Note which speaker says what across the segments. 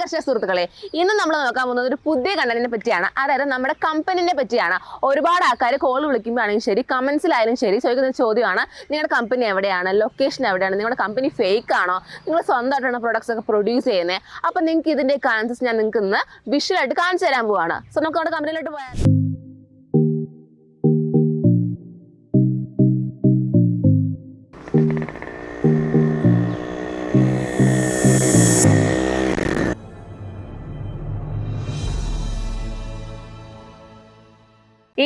Speaker 1: കർഷക സുഹൃത്തുക്കളെ ഇന്ന് നമ്മൾ നോക്കാൻ പോകുന്നത് ഒരു പുതിയ കണ്ടന്റിനെ പറ്റിയാണ്. അതായത് നമ്മുടെ കമ്പനിനെ പറ്റിയാണ്. ഒരുപാട് ആൾക്കാർ കോൾ വിളിക്കുമ്പോഴാണെങ്കിലും ശരി കമന്റ്സിലായാലും ശരി ചോദിക്കുന്ന ചോദ്യമാണ് നിങ്ങളുടെ കമ്പനി എവിടെയാണ്? ലൊക്കേഷൻ എവിടെയാണ്? നിങ്ങളുടെ കമ്പനി ഫേക്ക് ആണോ? നിങ്ങൾ സ്വന്തമായിട്ടാണ് പ്രൊഡക്ട്സ് ഒക്കെ പ്രൊഡ്യൂസ് ചെയ്യുന്നത് അപ്പം നിങ്ങൾക്ക് ഇതിന്റെ കാൻസസ് ഞാൻ നിങ്ങൾക്ക് ഇന്ന് വിഷ്വലായിട്ട് കാണിച്ചു തരാൻ പോവാണ്. സോ നമുക്ക് നമ്മുടെ കമ്പനിയിലോട്ട് പോയാൽ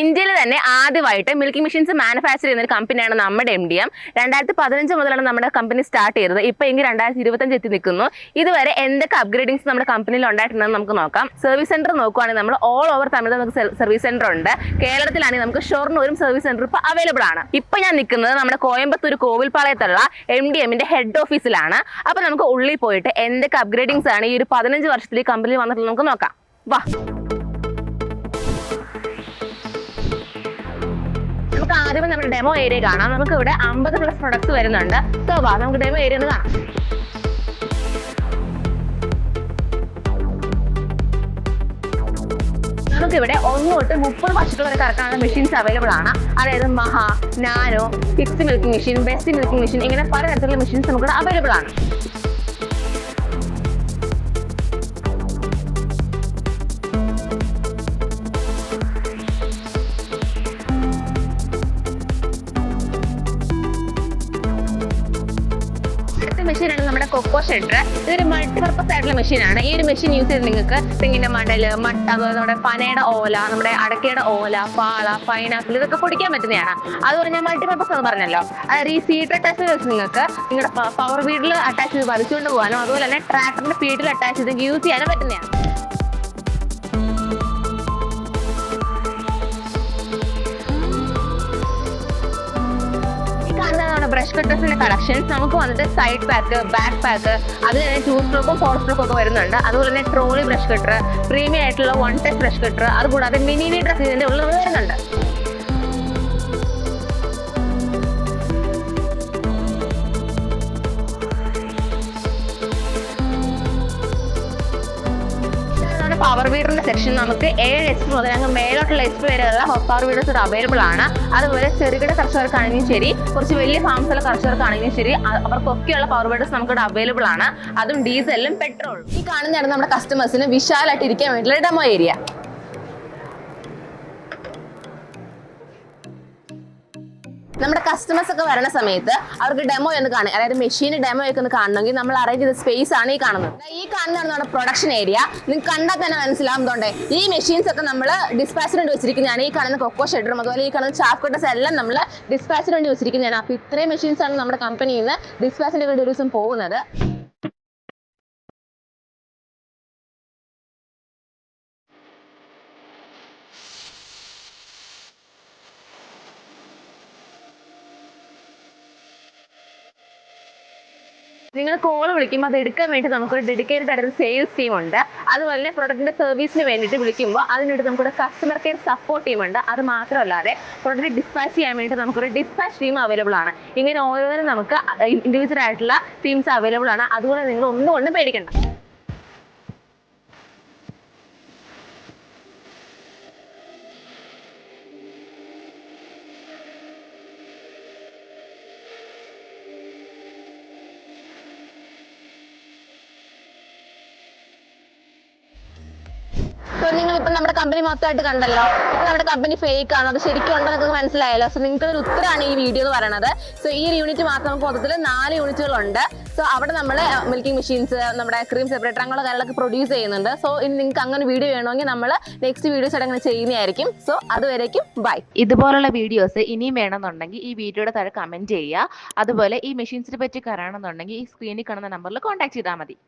Speaker 1: ഇന്ത്യയിൽ തന്നെ ആദ്യമായിട്ട് മിൽക്കിംഗ് മെഷീൻസ് മാനുഫാക്ചർ ചെയ്യുന്ന ഒരു കമ്പനിയാണ് നമ്മുടെ എം ഡി എം രണ്ടായിരത്തി പതിനഞ്ച് മുതലാണ് നമ്മുടെ കമ്പനി സ്റ്റാർട്ട് ചെയ്തത്. ഇപ്പൊ എങ്കിൽ രണ്ടായിരത്തി ഇരുപത്തഞ്ച് എത്തി നിൽക്കുന്നു. ഇതുവരെ എന്തൊക്കെ അപ്ഗ്രേഡിങ്സ് നമ്മുടെ കമ്പനിയിൽ ഉണ്ടായിട്ടുണ്ടെന്ന് നമുക്ക് നോക്കാം. സർവീസ് സെന്റർ നോക്കുവാണെങ്കിൽ നമ്മൾ ഓൾ ഓവർ തമിഴ്നാട് നമുക്ക് സർവീസ് സെന്റർ ഉണ്ട്. കേരളത്തിലാണെങ്കിൽ നമുക്ക് ഷൊർണൂരും സർവീസ് സെന്റർ ഇപ്പൊ അവൈലബിൾ ആണ്. ഇപ്പൊ ഞാൻ നിൽക്കുന്നത് നമ്മുടെ കോയമ്പത്തൂർ കോവിൽപ്പാളയത്തുള്ള എം ഡി എമ്മിന്റെ ഹെഡ് ഓഫീസിലാണ് അപ്പൊ നമുക്ക് ഉള്ളിൽ പോയിട്ട് എന്തൊക്കെ അപ്ഗ്രേഡിങ്സ് ആണ് ഈ ഒരു പതിനഞ്ച് വർഷത്തിൽ ഈ കമ്പനി വന്നിട്ടുള്ളത് നമുക്ക് നോക്കാം. വാ. നമുക്ക് ആദ്യമേ നമ്മുടെ ഡെമോ ഏരിയ കാണാം. നമുക്ക് ഇവിടെ അമ്പത് പ്ലസ് പ്രൊഡക്ട്സ് വരുന്നുണ്ട്. സോ വാ നമുക്ക് ഡെമോ ഏരിയ ഒന്ന് കാണാം. നമുക്കിവിടെ ഒന്ന് തൊട്ട് മുപ്പത് വർഷത്തിൽ വരെ കറക്കാനുള്ള മെഷീൻസ് അവൈലബിൾ ആണ്. അതായത് Maha nano fix milking machine best milking machine ഇങ്ങനെ പല തരത്തിലുള്ള മെഷീൻസ് നമുക്ക് അവൈലബിൾ ആണ്. അടുത്ത മെഷീനാണ് നമ്മുടെ കൊക്കോ ഷെഡർ ഇതൊരു മൾട്ടി പർപ്പസ് ആയിട്ടുള്ള മെഷീനാണ് ഈ ഒരു മെഷീൻ യൂസ് ചെയ്ത് നിങ്ങൾക്ക് തെങ്ങിന്റെ മടൽ മട്ട നമ്മുടെ പനയുടെ ഓല നമ്മുടെ അടക്കയുടെ ഓല പാള പൈനാപ്പിൾ ഇതൊക്കെ പൊടിക്കാൻ പറ്റുന്നതാണ്. അതുപോലെ ഞാൻ മൾട്ടിപർപ്പസ് എന്ന് പറഞ്ഞല്ലോ. അതായത് ഈ സീറ്റ് അറ്റാച്ച് വെച്ച് നിങ്ങൾക്ക് നിങ്ങളുടെ പവർ വീഡിൽ അറ്റാച്ച് ചെയ്ത് വലിച്ചുകൊണ്ട് പോകാനും അതുപോലെ തന്നെ ട്രാക്ടറിന്റെ ഫീഡിൽ അറ്റാച്ച് ചെയ്ത് യൂസ് ചെയ്യാനും പറ്റുന്നതാണ്. ബ്രഷ് കട്ടേഴ്സിന്റെ കളക്ഷൻസ് നമുക്ക് വന്നിട്ട് സൈഡ് പാക്ക് ബാക്ക് പാക്ക് അത് തന്നെ ടൂ സ്ട്രോക്കും ഫോർ സ്ട്രോക്കും ഒക്കെ വരുന്നുണ്ട്. അതുപോലെ തന്നെ ട്രോളി ബ്രഷ് കട്ടർ പ്രീമിയം ആയിട്ടുള്ള വൺ ടച്ച് ബ്രഷ് കട്ടർ അതുകൂടാതെ മിനി മീ ഡ്രസ്സിന്റെ ഉള്ളിൽ വരുന്നുണ്ട് പവർ വീഡറിന്റെ സെക്ഷൻ നമുക്ക് ഏഴ് എച്ച് മുതൽ അങ്ങ് മേലോട്ടുള്ള എച്ച് വരെയുള്ള ഹോസ് പവർ വീഡേഴ്സ് അവൈലബിൾ ആണ്. അതുപോലെ ചെറുകിട കർഷകർക്കാണെങ്കിലും ശരി കുറച്ച് വലിയ ഫാംസുള്ള കർഷകർക്കാണെങ്കിലും ശരി അവർക്കൊക്കെയുള്ള പവർ വീഡേഴ്സ് നമുക്ക് ഇവിടെ അവൈലബിൾ ആണ്. അതും ഡീസലും പെട്രോളും ഈ കാണുന്നതാണ് നമ്മുടെ കസ്റ്റമേഴ്സിന് വിശാലായിട്ട് ഇരിക്കാൻ വേണ്ടിയുള്ള ഡെമോ ഏരിയ നമ്മുടെ കസ്റ്റമേഴ്സ് ഒക്കെ വരുന്ന സമയത്ത് അവർക്ക് ഡെമോ എന്ന് കാണുക. അതായത് മെഷീൻ ഡെമോ ഒക്കെ ഒന്ന് കാണണമെങ്കിൽ നമ്മൾ അറേഞ്ച് ചെയ്ത സ്പേസ് ആണ് ഈ കാണുന്നത്. ഈ കാണുന്നതാണ് നമ്മുടെ പ്രൊഡക്ഷൻ ഏരിയ നിങ്ങൾക്ക് കണ്ടാൽ തന്നെ മനസ്സിലാവും തോണ്ടേ ഈ മെഷീൻസ് ഒക്കെ നമ്മൾ ഡിസ്പാച്ചിന് വേണ്ടി വെച്ചിരിക്കുന്നതാണ്. ഈ കാണുന്ന കൊക്കോ ഷെഡറും അതുപോലെ ഈ കാണുന്ന ചാഫ് കട്ടേഴ്സ് എല്ലാം നമ്മൾ ഡിസ്പാച്ചിന് വേണ്ടി വെച്ചിരിക്കുന്നതാണ്. അപ്പോൾ ഇത്രയും മെഷീൻസ് ആണ് നമ്മുടെ കമ്പനിയിൽ നിന്ന് ഡിസ്പാച്ചിന് വേണ്ടി ഒരു ദിവസം പോകുന്നത്. നിങ്ങൾ കോൾ വിളിക്കുമ്പോൾ അത് എടുക്കാൻ വേണ്ടി നമുക്കൊരു ഡെഡിക്കേറ്റഡ് ആയിട്ടുള്ള സെയിൽസ് ടീം ഉണ്ട്. അതുപോലെ തന്നെ പ്രൊഡക്റ്റിന്റെ സർവീസിന് വേണ്ടിയിട്ട് വിളിക്കുമ്പോൾ അതിനുവേണ്ടി നമുക്കൊരു കസ്റ്റമർ കെയർ സപ്പോർട്ട് ടീം ഉണ്ട്. അത് മാത്രമല്ലാതെ പ്രൊഡക്റ്റ് ഡിസ്പാച്ച് ചെയ്യാൻ വേണ്ടി നമുക്കൊരു ഡിസ്പാച്ച് ടീം അവൈലബിൾ ആണ്. ഇങ്ങനെ ഓരോന്നിനും നമുക്ക് ഇൻഡിവിജ്വൽ ആയിട്ടുള്ള ടീംസ് അവൈലബിൾ ആണ്. അതുകൊണ്ട് നിങ്ങൾ ഒന്നുകൊണ്ടും പേടിക്കണ്ട. നിങ്ങൾ ഇപ്പൊ നമ്മുടെ കമ്പനി മൊത്തമായിട്ട് കണ്ടല്ലോ? നമ്മുടെ കമ്പനി ഫേക്ക് ആണ്. അത് ശരിക്കും ഉണ്ടോ എന്നൊക്കെ മനസ്സിലായല്ലോ. സോ നിങ്ങൾക്ക് ഒരു ഉത്തരമാണ് ഈ വീഡിയോ എന്ന് പറയുന്നത് സോ ഈ ഒരു യൂണിറ്റ് മാത്രം നമുക്ക് മൊത്തത്തിൽ നാല് യൂണിറ്റുകൾ ഉണ്ട് സോ അവിടെ നമ്മൾ മിൽക്കിംഗ് മെഷീൻസ് നമ്മുടെ ക്രീം സെപ്പറേറ്റർ അങ്ങനെയുള്ള കാര്യങ്ങളൊക്കെ പ്രൊഡ്യൂസ് ചെയ്യുന്നുണ്ട്. സോ ഇനി നിങ്ങൾക്ക് അങ്ങനെ വീഡിയോ വേണമെങ്കിൽ നമ്മൾ നെക്സ്റ്റ് വീഡിയോസ് ആയിട്ട് അങ്ങനെ ചെയ്യുന്നതായിരിക്കും. സോ അതുവരേക്കും ബൈ
Speaker 2: ഇതുപോലുള്ള വീഡിയോസ് ഇനിയും വേണമെന്നുണ്ടെങ്കിൽ ഈ വീഡിയോയുടെ താഴെ കമന്റ് ചെയ്യുക. അതുപോലെ ഈ മെഷീൻസിനെ പറ്റി കരണമെന്നുണ്ടെങ്കിൽ ഈ സ്ക്രീനിൽ കാണുന്ന നമ്പറിൽ കോൺടാക്ട് ചെയ്താൽ മതി.